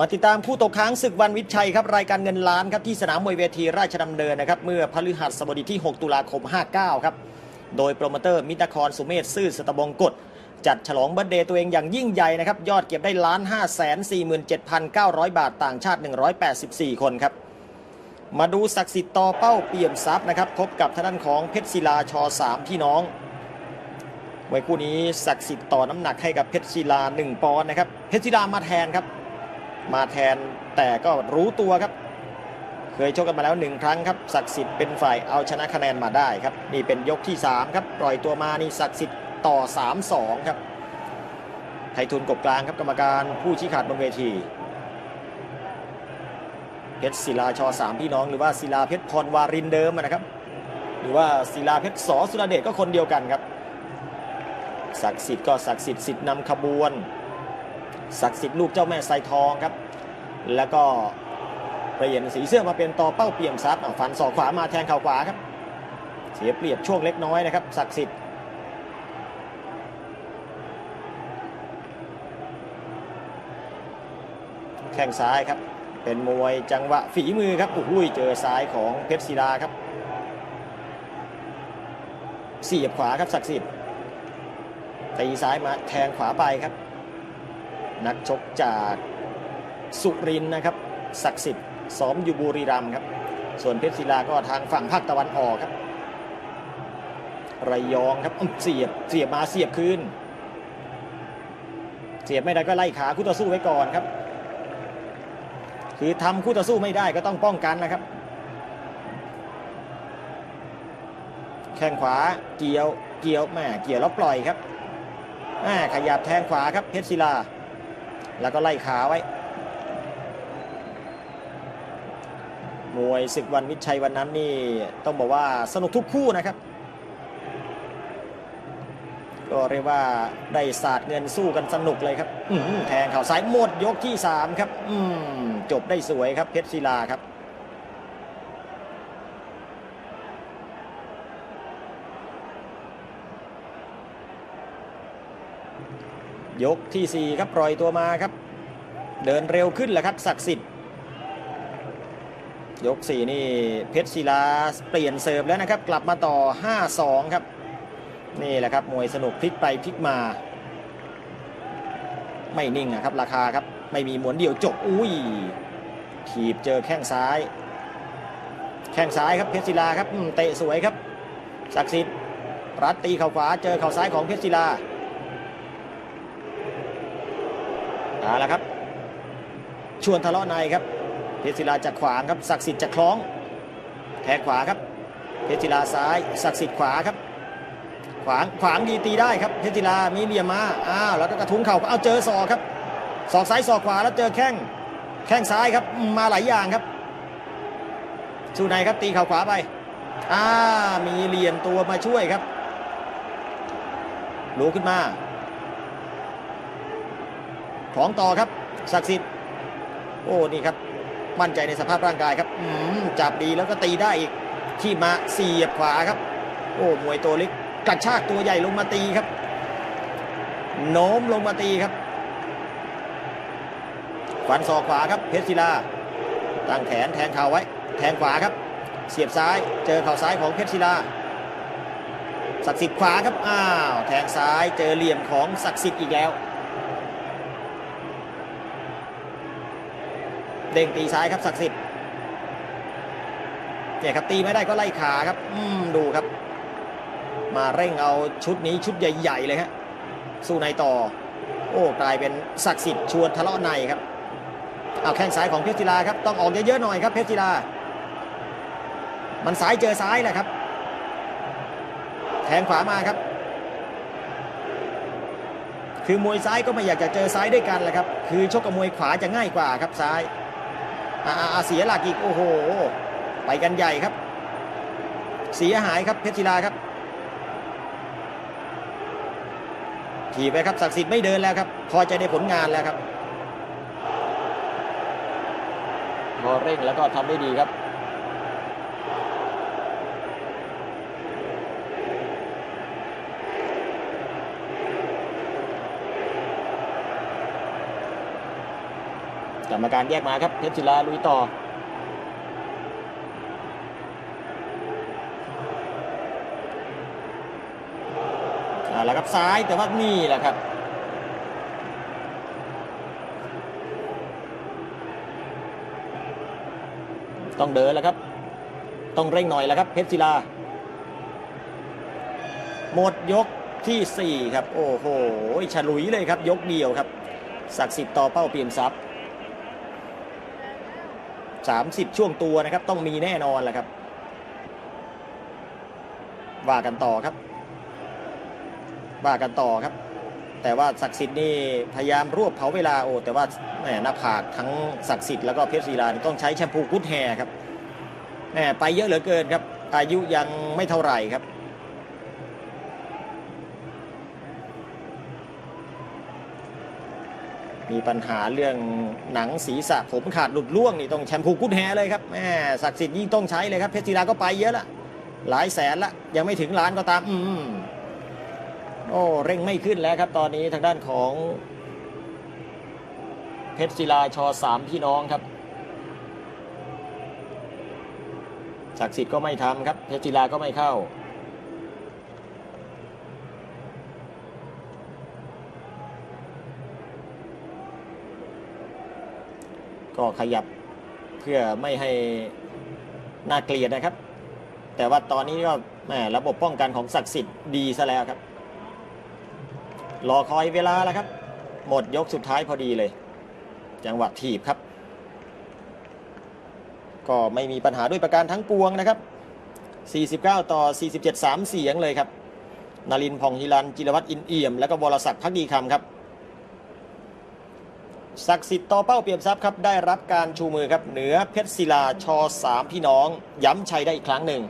มาติดตามคู่ตกค้างศึกวันวิชัยครับรายการเงินล้านครับที่สนามมวยเวทีราชดำเนินนะครับเมื่อพฤหัสบดีที่ 6 ตุลาคม 59 ครับ โดยโปรโมเตอร์มิตรครสุเมธซื่อสตบงกฎจัดฉลองเบิร์เดย์ตัวเองอย่างยิ่งใหญ่นะครับยอดเก็บได้ล้าน5 4 7 9 0 0 บาทต่างชาติ 184 คนครับมาดูศักดิ์สิทธิ์ต่อเป้าเปี่ยมทรัพย์นะครับพบกับทางด้านของเพชรศิลาชอ3พี่น้องมวยคู่นี้ศักดิ์สิทธิ์ต่อน้ำหนักให้กับเพชรศิลา 1 ปอนด์นะครับเพชรศิลามาแทนครับ มาแทนแต่ก็รู้ตัวครับ เคยชกกันมาแล้วหนึ่งครั้งครับศักดิ์สิทธิ์เป็นฝ่ายเอาชนะคะแนนมาได้ครับ นี่เป็นยกที่ 3 ครับ ปล่อยตัวมานี่ศักดิ์สิทธิ์ต่อ 3-2 ครับไททุนกบกลางครับกรรมการผู้ชี้ขาดบนเวทีเพชรศิลาชอสามพี่น้องหรือว่าศิลาเพชรพรวารินเดิมนะครับ หรือว่าศิลาเพชรสอสุรเดชก็คนเดียวกันครับศักดิ์สิทธิ์ก็ศักดิ์สิทธิ์สิทธิ์นำขบวน ศักดิ์สิทธิ์ลูกเจ้าแม่ไซทองครับ แล้วก็เปลี่ยนสีเสื้อมาเป็นต่อเป้าเปี่ยมทรัพย์อะฟันศอกขวามาแทงเข่าขวาครับ เสียเปรียบช่วงเล็กน้อยนะครับศักดิ์สิทธิ์แข้งซ้ายครับ เป็นมวยจังหวะฝีมือครับโอ้โหเจอซ้ายของเพชรศิลาครับเสียบขวาครับศักดิ์สิทธิ์ตีซ้ายมาแทงขวาไปครับ นักชกจากสุรินนะครับศักดิ์สิทธิ์ซ้อมอยู่บุรีรัมย์ครับ ส่วนเพชรศิลาก็ทางฝั่งภาคตะวันออกครับ ระยองครับเสียบเสียบมาเสียบคืนเสียบไม่ได้ก็ไล่ขาคู่ต่อสู้ไว้ก่อนครับ คือทำคู่ต่อสู้ไม่ได้ก็ต้องป้องกันนะครับ แข้งขวาเกี่ยวเกี่ยวแม่เกี่ยวแล้วปล่อยครับแม่ขยับแทงขวาครับเพชรศิลา แล้วก็ไล่ขาไว้ มวยศึกวันวิชัยวันนั้นนี่ต้องบอกว่าสนุกทุกคู่นะครับ ก็เรียกว่าได้ศาสตร์เงินสู้กันสนุกเลยครับแทงเข่าซ้ายหมดยกที่ 3 ครับจบได้สวยครับเพชรศิลาครับ ยกทีสี่ 4 ครับปล่อยตัวมาครับ เดินเร็วขึ้นแหละครับศักดิ์สิทธิ์ยก 4 นี่เพชรศิลาเปลี่ยนเสิร์ฟแล้วนะครับ กลับมาต่อ 5-2 ครับ นี่แหละครับมวยสนุกพลิกไปพลิกมา ไม่นิ่งอะครับราคาครับ ไม่มีหมุนเดียวจบอุ้ยขีบเจอแข้งซ้าย แข้งซ้ายครับเพชรศิลาครับเตะสวยครับศักดิ์สิทธิ์รัดตีเข่าขวาเจอเข่าซ้ายของเพชรศิลา เอาละครับ ชวนทะเลาะในครับเพชรศิลาจะขวางครับศักดิ์สิทธิ์จะคล้อง แทงขวาครับเพชรศิลาซ้ายศักดิ์สิทธิ์ขวาครับ ขวางขวางดีตีได้ครับเพชรศิลามีเหลี่ยมมาอ้าวแล้วก็กระทุ้งเข่าเอาเจอศอกครับศอกซ้ายศอกขวาแล้วเจอแข้งแข้งซ้ายครับมมาหลายอย่างครับสู้ในครับตีเข่าขวาไปอ่ามีเหลี่ยมตัวมาช่วยครับลุกขึ้นมา ของต่อครับศักดิ์สิทธิ์โอ้นี่ครับมั่นใจในสภาพร่างกายครับจับดีแล้วก็ตีได้อีกที่มาเสียบขวาครับ โอ้มวยตัวเล็กกระชากตัวใหญ่ลงมาตีครับโน้มลงมาตีครับฟันศอกขวาครับเพชรศิลาตั้งแขนแทงเข่าไว้ แทงขวาครับ เสียบซ้ายเจอเข่าซ้ายของเพชรศิลาศักดิ์สิทธิ์ขวาครับอ้าวแทงซ้ายเจอเหลี่ยมของศักดิ์สิทธิ์อีกแล้ว เด้งตีซ้ายครับศักดิ์สิทธิ์เนี่ยครับตีไม่ได้ก็ไล่ขาครับอืมดูครับ มาเร่งเอาชุดนี้ชุดใหญ่ๆเลยฮะสู้ในต่อ โอ้กลายเป็นศักดิ์สิทธิ์ชวนทะเลาะในครับเอาแข้งซ้ายของเพชรศิลาครับต้องออกเยอะๆหน่อยครับเพชรศิลา มันซ้ายเจอซ้ายแหละครับ แทงขวามาครับคือมวยซ้ายก็ไม่อยากจะเจอซ้ายด้วยกันแหละครับ คือชกกับมวยขวาจะง่ายกว่าครับซ้าย อาเสียหลักอีก โอ้โห ไปกันใหญ่ครับ เสียหายครับเพชรศิลาครับถีบไปครับศักดิ์สิทธิ์ไม่เดินแล้วครับ พอใจในผลงานแล้วครับพอเร่งแล้วก็ทำได้ดีครับ กรรมการแยกมาครับเพชรศิลาลุยต่ออ่าแล้วครับซ้ายแต่ว่านี่แหละครับต้องเดินแล้วครับ ต้องเร่งหน่อยแล้วครับ เพชรศิลา หมดยกที่ 4 ครับ โอ้โห ฉลุยเลยครับ ยกเดียวครับ ศักดิ์สิทธิ์ต่อเป้าเปลี่ยนทรัพย์ 30 ช่วงตัวนะครับ ต้องมีแน่นอนแหละครับ ว่ากันต่อครับ ว่ากันต่อครับ แต่ว่าศักดิ์สิทธิ์นี่พยายามรวบเผาเวลาโอ้แต่ว่าแหมหน้าผากทั้งศักดิ์สิทธิ์แล้วก็เพชรศิลานี่ต้องใช้แชมพูกุดแฮครับแหมไปเยอะเหลือเกินครับ อายุยังไม่เท่าไหร่ครับ มีปัญหาเรื่องหนังศีรษะผมขาดหลุดร่วงนี่ต้องแชมพูกุดแฮเลยครับแหมศักดิ์สิทธิ์ยิ่งต้องใช้เลยครับเพชรศิลาก็ไปเยอะละหลายแสนละยังไม่ถึงล้านก็ตามอืมโอ้เร่งไม่ขึ้นแล้วครับ ตอนนี้ทางด้านของ เพชรศิลาชอสามพี่น้องครับศักดิ์สิทธิ์ก็ไม่ทำครับเพชรศิลาก็ไม่เข้า ก็ขยับเพื่อไม่ให้น่าเกลียดนะครับ แต่ว่าตอนนี้ก็แหมระบบป้องกันของศักดิ์สิทธิ์ดีซะแล้วครับ รอคอยเวลาแล้วครับ หมดยกสุดท้ายพอดีเลย จังหวะถีบครับ ก็ไม่มีปัญหาด้วยประการทั้งปวงนะครับ 49 ต่อ 47 3 เสียงเลยครับ นารินทร์ผ่องฮิรันจิรวัตรอินเอี่ยม แล้วก็บรศักดิ์พักดีคำครับ ศักดิ์สิทธิ์ต่อเป้าเปี่ยมทรัพย์ครับได้รับการชูมือครับเหนือเพชรศิลาชอสามพี่น้อง ย้ำชัยได้อีกครั้งหนึ่ง